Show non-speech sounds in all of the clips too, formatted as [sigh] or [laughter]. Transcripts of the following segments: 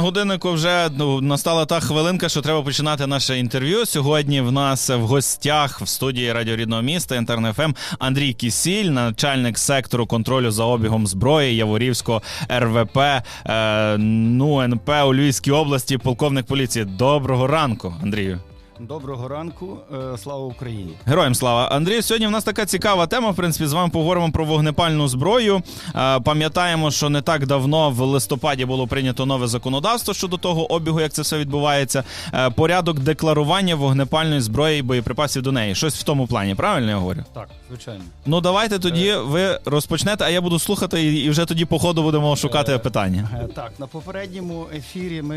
Годиннику вже ну, настала та хвилинка, що треба починати наше інтерв'ю. Сьогодні в нас в гостях в студії Радіо Рідного міста Інтернет ФМ Андрій Кісіль, начальник сектору контролю за обігом зброї Яворівського РВП е, ну, у Львівській області, полковник поліції. Доброго ранку, Андрію. Доброго ранку, е, слава Україні. Героям слава Андрій. Сьогодні в нас така цікава тема. В принципі, з вами поговоримо про вогнепальну зброю. Е, Пам'ятаємо, що не так давно в листопаді було прийнято нове законодавство щодо того обігу, як це все відбувається. Е, Порядок декларування вогнепальної зброї і боєприпасів до неї. Щось в тому плані, правильно я говорю? Так, звичайно. Ну давайте тоді ви розпочнете, а я буду слухати, і вже тоді по ходу будемо шукати питання. Так, на попередньому ефірі ми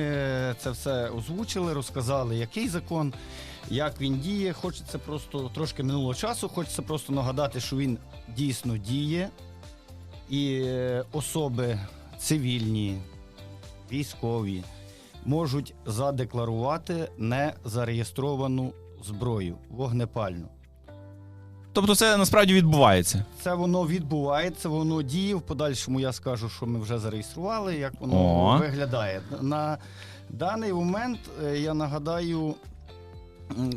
це все озвучили, розказали, який закон, як він діє. Хочеться просто трошки минулого часу. Хочеться просто нагадати, що він дійсно діє, і е, особи цивільні, військові можуть задекларувати незареєстровану зброю вогнепальну. Тобто, це насправді відбувається. Це воно відбувається, воно діє. В подальшому я скажу, що ми вже зареєстрували, як воно О. виглядає. На даний момент е, я нагадаю,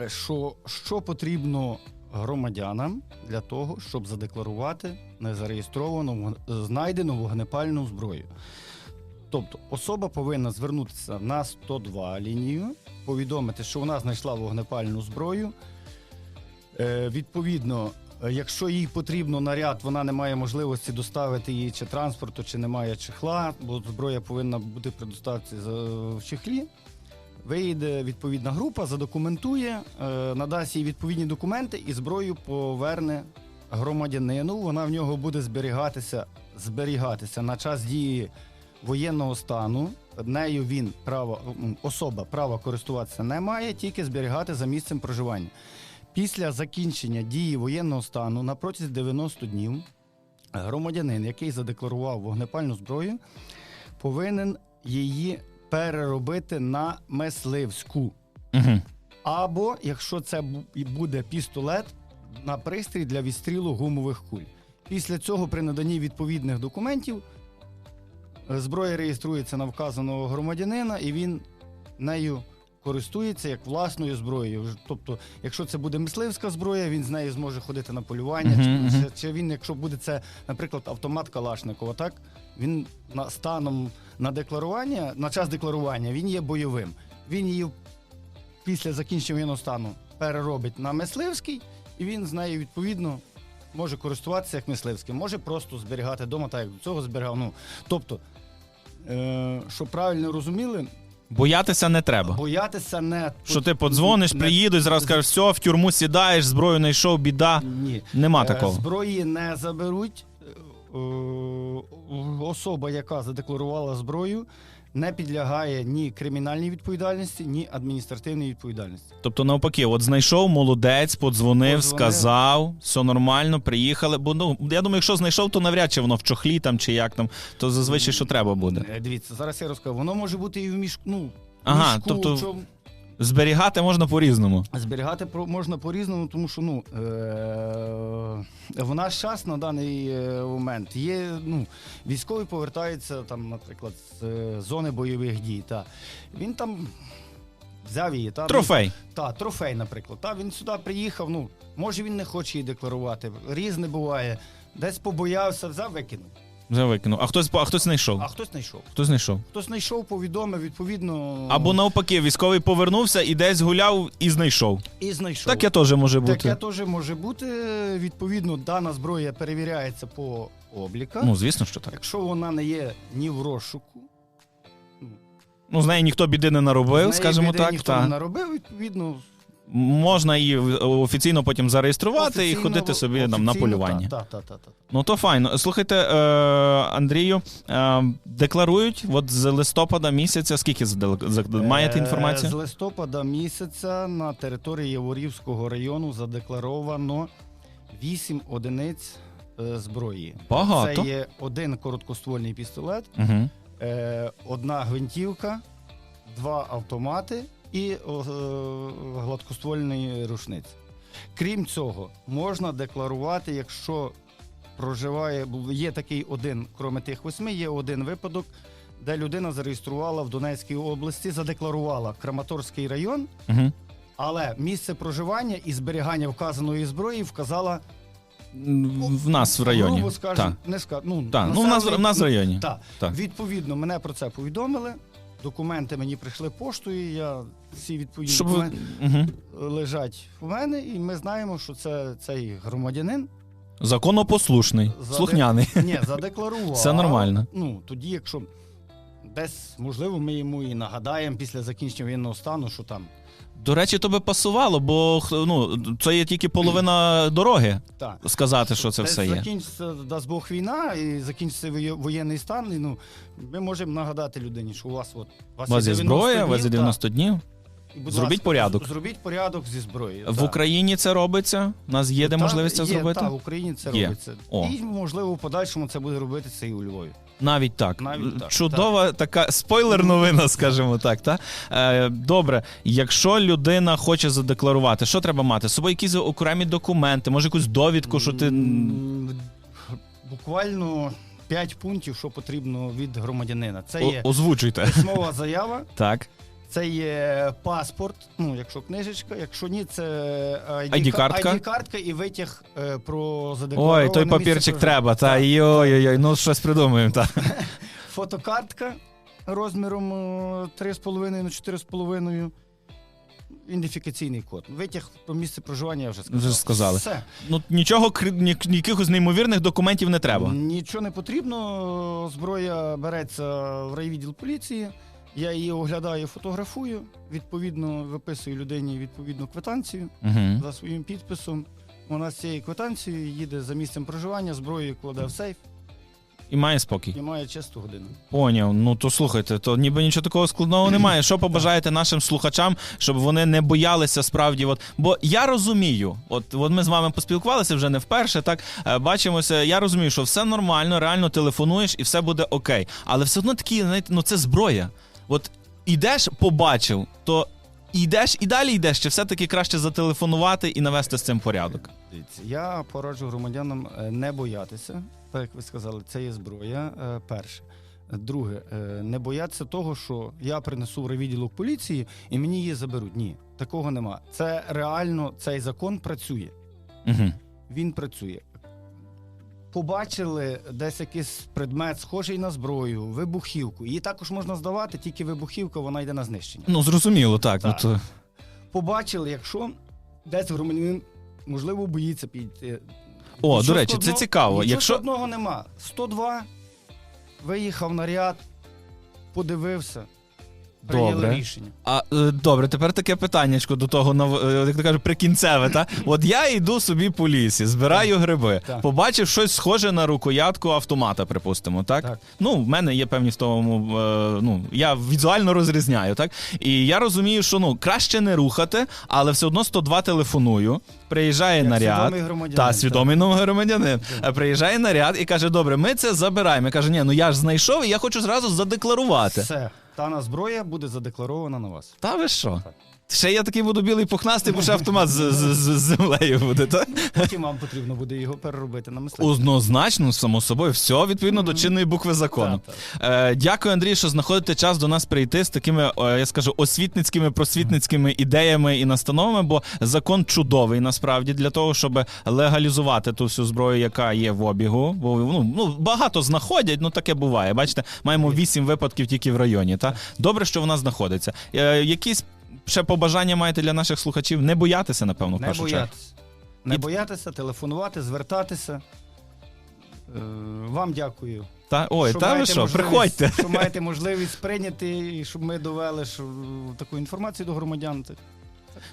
що, що потрібно громадянам для того, щоб задекларувати незареєстровану знайдену вогнепальну зброю. Тобто особа повинна звернутися на 102 лінію, повідомити, що вона знайшла вогнепальну зброю. Е, відповідно, е, якщо їй потрібно наряд, вона не має можливості доставити її чи транспорту, чи немає чехла, бо зброя повинна бути при доставці в чехлі. Вийде відповідна група, задокументує, е, надасть їй відповідні документи і зброю поверне громадянину. Вона в нього буде зберігатися, зберігатися на час дії воєнного стану. Нею він право особа права користуватися не має, тільки зберігати за місцем проживання. Після закінчення дії воєнного стану на протязі 90 днів громадянин, який задекларував вогнепальну зброю, повинен її переробити на мисливську. Угу. Або, якщо це буде пістолет, на пристрій для відстрілу гумових куль. Після цього, при наданні відповідних документів, е, зброя реєструється на вказаного громадянина, і він нею користується як власною зброєю. Тобто, якщо це буде мисливська зброя, він з нею зможе ходити на полювання. Мгм, чи, чи, чи він, якщо буде це, наприклад, автомат Калашникова, так він на станом на декларування, на час декларування, він є бойовим. Він її після закінчення воєнного стану переробить на мисливський, і він з нею відповідно може користуватися як мисливським, може просто зберігати вдома, так як до цього зберігав. Ну, тобто, е, щоб правильно розуміли, Боятися не треба. боятися не Що ти подзвониш, не- приїдуть, зразу кажеш, все, в тюрму сідаєш, зброю не йшов, біда. Ні. Нема Е, такого. Зброї не заберуть. Е, Особа, яка задекларувала зброю, не підлягає ні кримінальній відповідальності, ні адміністративній відповідальності. Тобто, навпаки, от знайшов молодець, подзвонив, Подзвонив. сказав, все нормально, приїхали. Бо ну я думаю, якщо знайшов, то навряд чи воно в чохлі там чи як там, то зазвичай що треба буде. Е, Дивіться, зараз я розкажу. Воно може бути і в мішку. Ну, Ага, мішку, тобто- чому- Зберігати можна по-різному. Зберігати можна по-різному, тому що ну, е- в наш час на даний е, момент є. Ну, військовий повертається, там, наприклад, з е, зони бойових дій. Та. Він там взяв її. Та, Трофей. Ну, та, трофей, наприклад. Та, він сюди приїхав. Ну, може він не хоче її декларувати. Різне буває. Десь побоявся, взяв, викинув. Вже викинув. А хтось а хтось знайшов. А хтось знайшов. Хтось знайшов. Хтось знайшов, повідомив, відповідно. Або навпаки, військовий повернувся і десь гуляв і знайшов. і знайшов. Таке теж може бути. Таке бути. теж може бути. Відповідно, дана зброя перевіряється по обліках. Ну, звісно, що так. Якщо вона не є ні в розшуку, Ну, з неї ніхто біди не наробив, з неї скажімо біди так. ніхто Та. не наробив, відповідно, Можна її офіційно потім зареєструвати і ходити собі там на офіційно, полювання. Так, так, так. так. Ну то файно. Слухайте, е, Андрію, е, декларують от з листопада місяця. Скільки за- маєте Е, інформацію? З листопада місяця на території Яворівського району задекларовано 8 одиниць е, зброї. Багато. Це є один короткоствольний пістолет, Угу. е, одна гвинтівка, два автомати і е, гладкоствольний рушниць. Крім цього, можна декларувати, якщо проживає, є такий один, крім тих восьми, є один випадок, де людина зареєструвала в Донецькій області, задекларувала Краматорський район, Угу. але місце проживання і зберігання вказаної зброї вказала В нас в районі. грубо скажемо, Так. не ска... ну, Так, ну в нас, в нас в районі. Так. Так. Відповідно, мене про це повідомили. Документи мені прийшли поштою. Я всі відповідні Щоб документи угу. лежать у мене, і ми знаємо, що це цей громадянин Законопослушний, Задек... слухняний. ні, задекларував. [laughs] Все нормально. Ну тоді, якщо десь можливо, ми йому і нагадаємо після закінчення воєнного стану, що там До речі, то би пасувало, бо ну, це є тільки половина дороги так. сказати, що це Десь все є. закінчиться, дасть Бог війна і закінчиться воє- воєнний стан. І, ну, ми можемо нагадати людині, що у вас от У вас є зброя, у вас є днів, 90 днів. І, будь Зробіть ласка, порядок. Зробіть порядок зі зброєю. В так. Україні це робиться. У нас є де Та, можливість це є, зробити. Так, в Україні це Є. робиться. О. І можливо в подальшому це буде робитися і у Львові. Навіть так. Навіть так, Чудова така спойлер новина, скажімо так. Та? Е, добре, якщо людина хоче задекларувати, що треба мати? З собою якісь окремі документи, може якусь довідку, що ти. Буквально 5 пунктів, що потрібно від громадянина. Це О- є озвучуйте. письмова заява, Так. Це є паспорт, ну якщо книжечка, якщо ні, це ID-картка. ID-картка і витяг е, про задеклароване Ой, той папірчик треба, та йой-йой, ну щось придумаємо. Та. [laughs] Фотокартка розміром е, 3,5 на 4,5. Ідентифікаційний код. Витяг про місце проживання я вже сказав. Вже сказали. Все. Ну нічого якихось неймовірних документів не треба. Нічого не потрібно. Зброя береться в райвідділ поліції. Я її оглядаю, фотографую. Відповідно, виписую людині відповідну квитанцію Угу. за своїм підписом. Вона з цією квитанцією їде за місцем проживання, зброю кладе в сейф І має спокій. і має чисту годину. Поняв. Ну то слухайте, то ніби нічого такого складного немає. Що [clears throat] побажаєте нашим слухачам, щоб вони не боялися справді? От бо я розумію, от, от ми з вами поспілкувалися вже не вперше. Так е, бачимося. Я розумію, що все нормально, реально телефонуєш і все буде окей. Але все одно такі, знаєте, ну це зброя. От ідеш, побачив, то йдеш і далі йдеш. Чи все-таки краще зателефонувати і навести з цим порядок? Я пораджу громадянам е, не боятися, так як ви сказали, це є зброя. е, Перше. Друге, е, не боятися того, що я принесу в райвідділок поліції і мені її заберуть. Ні, такого нема. Це реально цей закон працює. Угу. Він працює. Побачили десь якийсь предмет, схожий на зброю, вибухівку. Її також можна здавати, тільки вибухівка, вона йде на знищення. Ну зрозуміло, так. Так. Ну, то... Побачили, якщо десь громадянин, можливо, боїться підійти. О, Нічого до речі, це цікаво. Якщо складного нема. 102, виїхав на ряд, подивився, прийняли Добре. рішення. А е, добре, тепер таке питаннячко до того, нав- е, як то кажуть, прикінцеве. Та [laughs] от я йду собі по лісі, збираю гриби, Так. побачив щось схоже на рукоятку автомата, припустимо, так? Так. Ну, в мене є певні в тому. е, ну я візуально розрізняю, так і я розумію, що ну краще не рухати, але все одно 102 телефоную. Приїжджає Як наряд. свідомий громадянин, Та свідомий новий громадянин. Е, Приїжджає наряд і каже: Добре, ми це забираємо. Я каже, ні, ну я ж знайшов, і я хочу зразу задекларувати. Все, дана зброя буде задекларована на вас. Та ви що? Так. Ще я такий буду білий пухнастий, бо ще автомат з, з, з, землею буде, так? Потім вам потрібно буде його переробити на мисливство. Однозначно, само собою, все відповідно до чинної букви закону. Е, дякую, Андрій, що знаходите час до нас прийти з такими, е, я скажу, освітницькими, просвітницькими ідеями і настановами, бо закон чудовий насправді для того, щоб легалізувати ту всю зброю, яка є в обігу. Бо ну, ну багато знаходять, ну таке буває. Бачите, маємо вісім випадків тільки в районі. Та добре, що вона знаходиться. Е, якісь ще побажання маєте для наших слухачів? Не боятися, напевно, в Не першу чергу. боятися. Не І- боятися, телефонувати, звертатися. Е, Вам дякую. Та ой, що та ви маєте що, можливість- приходьте. Що маєте можливість прийняти, і щоб ми довели що, таку інформацію до громадян. Це-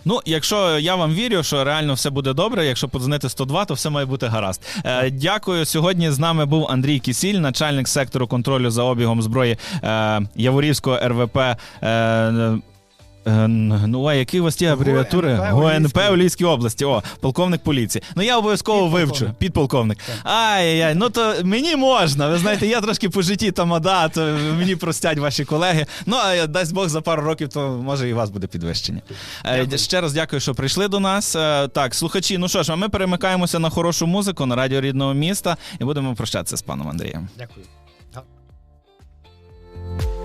Ну, якщо я вам вірю, що реально все буде добре, якщо подзвонити 102, то все має бути гаразд. Е, дякую. Сьогодні з нами був Андрій Кісіль, начальник сектору контролю за обігом зброї е, Яворівського РВП. Е, е, Ну, а які у вас ті абревіатури? ГУНП у Львівській області. О, полковник поліції. Ну я обов'язково вивчу. Підполковник. Підполковник. Ай-яй, ну то мені можна. Ви знаєте, я трошки по житті тамада, то мені простять ваші колеги. Ну а дасть Бог за пару років, то може і вас буде підвищення. Е, Дякую. Ще раз дякую, що прийшли до нас. Е, Так, слухачі, ну що ж, а ми перемикаємося на хорошу музику на радіо рідного міста і будемо прощатися з паном Андрієм. Дякую.